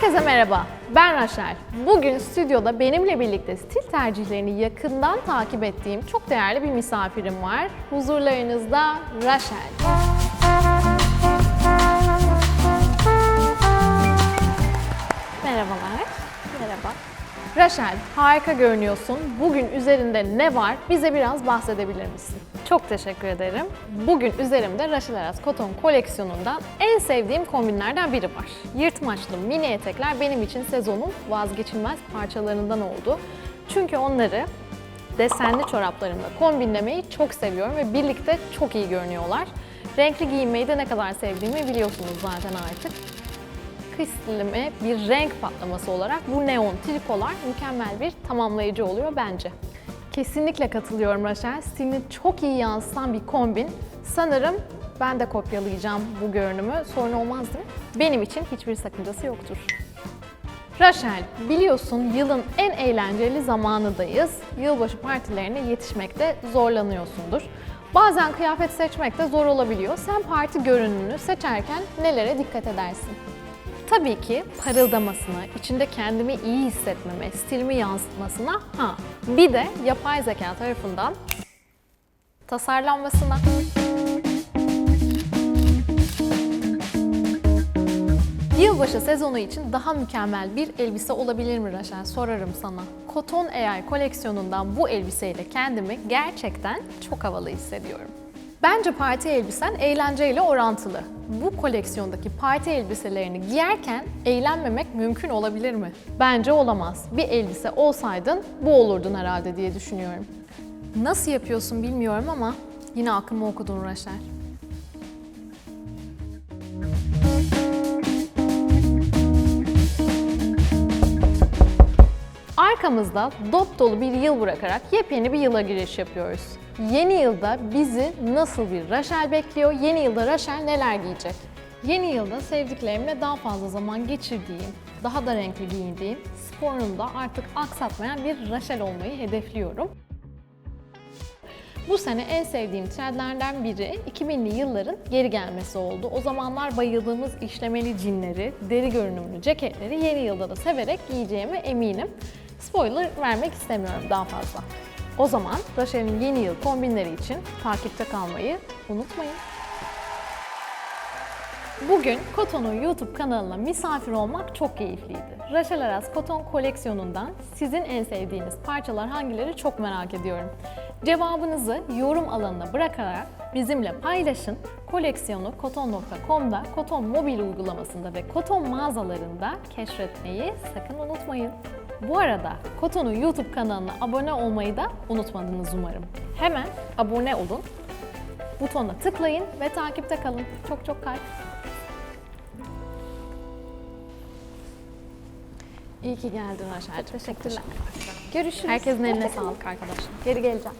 Herkese merhaba, ben Raşel. Bugün stüdyoda benimle birlikte stil tercihlerini yakından takip ettiğim çok değerli bir misafirim var. Huzurlarınızda Raşel. Merhabalar. Merhaba. Raşel, harika görünüyorsun. Bugün üzerinde ne var? Bize biraz bahsedebilir misin? Çok teşekkür ederim. Bugün üzerimde Raşel Aras Koton koleksiyonundan en sevdiğim kombinlerden biri var. Yırtmaçlı mini etekler benim için sezonun vazgeçilmez parçalarından oldu. Çünkü onları desenli çoraplarımla kombinlemeyi çok seviyorum ve birlikte çok iyi görünüyorlar. Renkli giyinmeyi de ne kadar sevdiğimi biliyorsunuz zaten artık kış stilime bir renk patlaması olarak bu neon trikolar mükemmel bir tamamlayıcı oluyor bence. Kesinlikle katılıyorum Raşel. Stilini çok iyi yansıtan bir kombin. Sanırım ben de kopyalayacağım bu görünümü. Sorun olmaz değil mi? Benim için hiçbir sakıncası yoktur. Raşel, biliyorsun yılın en eğlenceli zamanındayız. Yılbaşı partilerine yetişmekte zorlanıyorsundur. Bazen kıyafet seçmek de zor olabiliyor. Sen parti görünümünü seçerken nelere dikkat edersin? Tabii ki parıldamasına, içinde kendimi iyi hissetmeme, stilimi yansıtmasına, ha bir de yapay zeka tarafından tasarlanmasına. Yılbaşı sezonu için daha mükemmel bir elbise olabilir mi Raşel? Sorarım sana. Koton AI koleksiyonundan bu elbiseyle kendimi gerçekten çok havalı hissediyorum. Bence parti elbisen eğlenceyle orantılı. Bu koleksiyondaki parti elbiselerini giyerken eğlenmemek mümkün olabilir mi? Bence olamaz. Bir elbise olsaydın bu olurdun herhalde diye düşünüyorum. Nasıl yapıyorsun bilmiyorum ama yine aklıma okudun Raşel. Arkamızda dop dolu bir yıl bırakarak yepyeni bir yıla giriş yapıyoruz. Yeni yılda bizi nasıl bir Raşel bekliyor? Yeni yılda Raşel neler giyecek? Yeni yılda sevdiklerimle daha fazla zaman geçirdiğim, daha da renkli giyindiğim, sporumda artık aksatmayan bir Raşel olmayı hedefliyorum. Bu sene en sevdiğim trendlerden biri 2000'li yılların geri gelmesi oldu. O zamanlar bayıldığımız işlemeli cinleri, deri görünümlü ceketleri yeni yılda da severek giyeceğime eminim. Spoiler vermek istemiyorum daha fazla. O zaman Rachel'in yeni yıl kombinleri için takipte kalmayı unutmayın. Bugün Koton'un YouTube kanalına misafir olmak çok keyifliydi. Rachel Aras Koton koleksiyonundan sizin en sevdiğiniz parçalar hangileri çok merak ediyorum. Cevabınızı yorum alanına bırakarak bizimle paylaşın. Koleksiyonu koton.com'da, Koton mobil uygulamasında ve Koton mağazalarında keşfetmeyi sakın unutmayın. Bu arada Koton'un YouTube kanalına abone olmayı da unutmadınız umarım. Hemen abone olun, butona tıklayın ve takipte kalın. Çok çok kalp. İyi ki geldin Raşel. Teşekkürler. Görüşürüz. Herkesin eline sağlık arkadaşlar. Geri geleceğim.